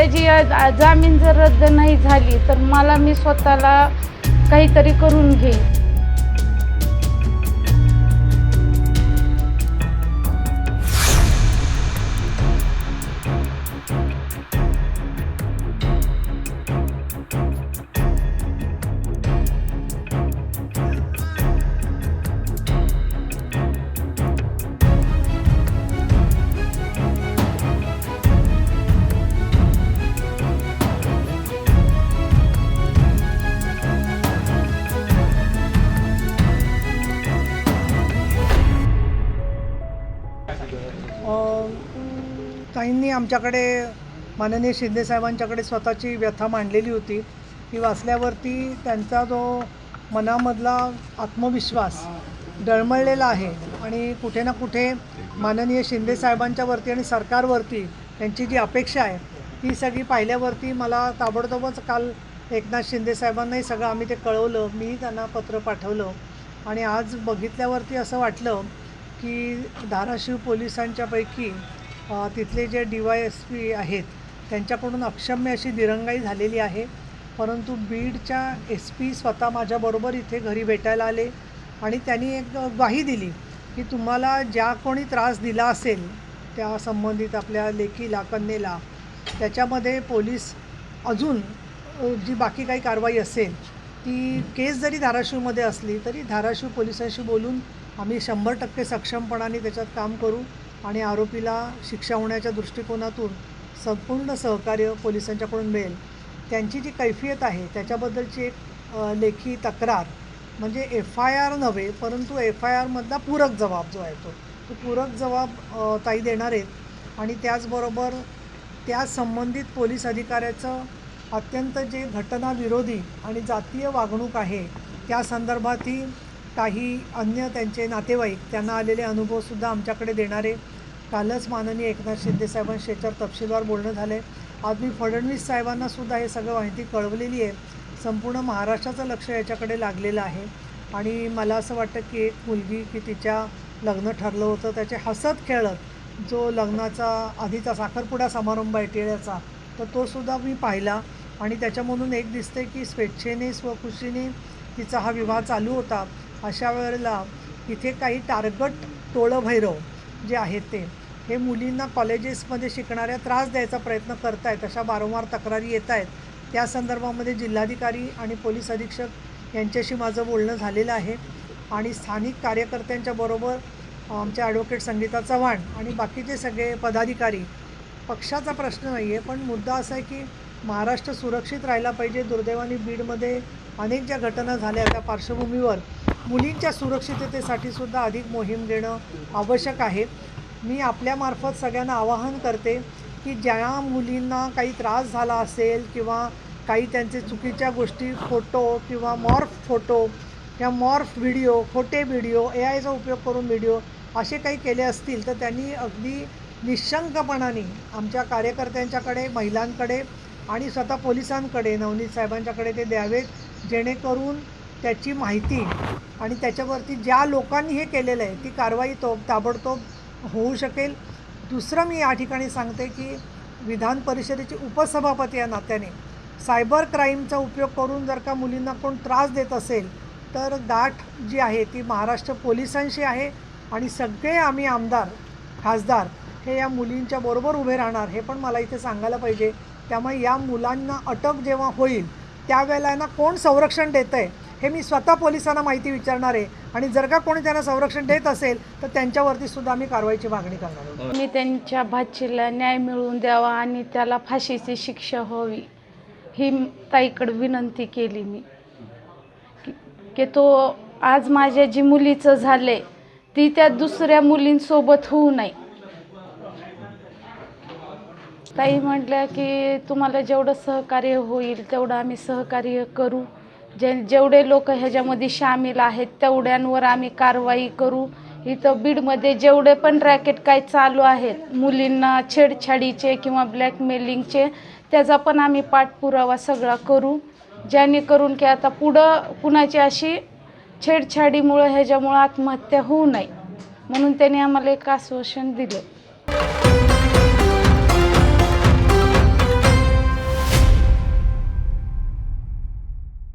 त्याची जामीन जर रद्द नाही झाली तर मला मी स्वतःला काहीतरी करून घेईन. काहींनी आमच्याकडे माननीय शिंदेसाहेबांच्याकडे स्वतःची व्यथा मांडलेली होती. ती वाचल्यावरती त्यांचा जो मनामधला आत्मविश्वास डळमळलेला आहे आणि कुठे ना कुठे माननीय शिंदे साहेबांच्यावरती आणि सरकारवरती त्यांची जी अपेक्षा आहे ती सगळी पाहिल्यावरती मला ताबडतोबच काल एकनाथ शिंदेसाहेबांनाही सगळं आम्ही ते कळवलं मी त्यांना पत्र पाठवलं. आणि आज बघितल्यावरती असं वाटलं की धाराशिव पोलिसांच्यापैकी तिथले जे डी वाय एस पी आहेत त्यांच्याकडून अक्षम्य अशी दिरंगाई झालेली आहे. परंतु बीडच्या एस पी स्वतः माझ्याबरोबर इथे घरी भेटायला आले आणि त्यांनी एक ग्वाही दिली की तुम्हाला ज्या कोणी त्रास दिला असेल त्या संबंधित आपल्या लेखीला कन्येला त्याच्यामध्ये पोलीस अजून जी बाकी काही कारवाई असेल ती केस जरी धाराशिवमध्ये असली तरी धाराशिव पोलिसांशी बोलून आम्ही शंभर टक्के सक्षमपणाने त्याच्यात काम करू. आणि आरोपीला शिक्षा होण्याच्या दृष्टिकोनातून संपूर्ण सहकार्य पोलिसांच्याकडून मिळेल. त्यांची जी कैफियत आहे त्याच्याबद्दलची एक लेखी तक्रार म्हणजे एफ आय आर नव्हे परंतु एफ आय आरमधला पूरक जबाब जो आहे तो. तो पूरक जबाब ताई देणार आहेत. आणि त्याचबरोबर त्या संबंधित पोलीस अधिकाऱ्याचं अत्यंत जे घटनाविरोधी आणि जातीय वागणूक आहे त्या संदर्भातही काही अन्य त्यांचे नातेवाईक त्यांना आलेले अनुभवसुद्धा आमच्याकडे देणारे कालच माननीय एकनाथ शिंदे साहेबांशी याच्यावर तपशीलवार बोलणं झालं आहे आज मी फडणवीस साहेबांनासुद्धा हे सगळं माहिती कळवलेली आहे. संपूर्ण महाराष्ट्राचं लक्ष याच्याकडे लागलेलं आहे. आणि मला असं वाटतं की एक मुलगी की तिच्या लग्न ठरलं होतं त्याचे हसत खेळत जो लग्नाचा आधीचा साखरपुडा समारंभ आहे टिळ्याचा तर तोसुद्धा मी पाहिला. आणि त्याच्यामधून एक दिसते की स्वेच्छेने स्वखुशीने तिचा हा विवाह चालू होता. अशा वेळेला इथे काही टार्गट टोळभैरव जे आहेत ते हे मुलींना कॉलेजेसमध्ये शिकणाऱ्या त्रास द्यायचा प्रयत्न करत आहेत अशा वारंवार तक्रारी येत आहेत त्या संदर्भामध्ये जिल्हाधिकारी आणि पोलीस अधीक्षक यांच्याशी माझं बोलणं झालेलं आहे. आणि स्थानिक कार्यकर्त्यांच्या बरोबर आमच्या ॲडव्होकेट संगीता चव्हाण आणि बाकीचे सगळे पदाधिकारी पक्षाचा प्रश्न नाही आहे पण मुद्दा असा आहे की महाराष्ट्र सुरक्षित राहिला पाहिजे. दुर्दैवाने बीडमध्ये अनेक ज्या घटना झाल्या त्या पार्श्वभूमीवर मुलींच्या सुरक्षिततेसाठी सुद्धा अधिक मोहीम घेणं आवश्यक आहे. मी आपल्यामार्फत सगळ्यांना आवाहन करते की ज्या मुलींना काही त्रास झाला असेल किंवा काही त्यांचे चुकीच्या गोष्टी फोटो किंवा मॉर्फ फोटो किंवा मॉर्फ व्हिडिओ खोटे व्हिडिओ ए आयचा उपयोग करून व्हिडिओ असे काही केले असतील तर त्यांनी अगदी निशंकपणाने आमच्या कार्यकर्त्यांच्याकडे महिलांकडे आणि स्वतः पोलिसांकडे नवनीत साहेबांच्याकडे ते द्यावेत. जेणेकरून त्याची माहिती आणि त्याच्यावरती ज्या लोकांनी हे केलेलं आहे ती कारवाई तो ताबडतोब होऊ शकेल. दुसरं मी या ठिकाणी सांगते की विधान परिषदेचे उपसभापती या नात्याने सायबर क्राईमचा उपयोग करून जर का मुलींना कोण त्रास देत असेल तर दाट जी आहे ती महाराष्ट्र पोलिसांशी आहे आणि सगळे आम्ही आमदार खासदार हे या मुलींच्या बरोबर उभे राहणार हे पण मला इथे सांगायला पाहिजे. त्यामुळे या मुलांना अटक जेव्हा होईल त्यावेळेला ना कोण संरक्षण देतं आहे हे मी स्वतः पोलिसांना माहिती विचारणार आहे. आणि जर का कोणी त्यांना संरक्षण देत असेल तर त्यांच्यावरती सुद्धा आम्ही कारवाईची मागणी करणार आहोत. मी त्यांच्या भाचीला न्याय मिळवून द्यावा आणि त्याला फाशीची शिक्षा व्हावी ही ताईकडे विनंती केली मी. की- की तो आज माझ्या जी मुलीचं झाले ती त्या दुसऱ्या मुलींसोबत होऊ नये. ताई म्हटल्या की तुम्हाला जेवढं सहकार्य होईल तेवढं आम्ही सहकार्य करू. जे जेवढे लोक ह्याच्यामध्ये सामील आहेत तेवढ्यांवर आम्ही कारवाई करू. इथं बीडमध्ये जेवढे पण रॅकेट काय चालू आहेत मुलींना छेडछाडीचे किंवा ब्लॅकमेलिंगचे त्याचा पण आम्ही पाठपुरावा सगळा करू. जेणेकरून की आता पुढं कुणाची अशी छेडछाडीमुळं ह्याच्यामुळं आत्महत्या होऊ नये. म्हणून त्यांनी आम्हाला एक आश्वासन दिलं.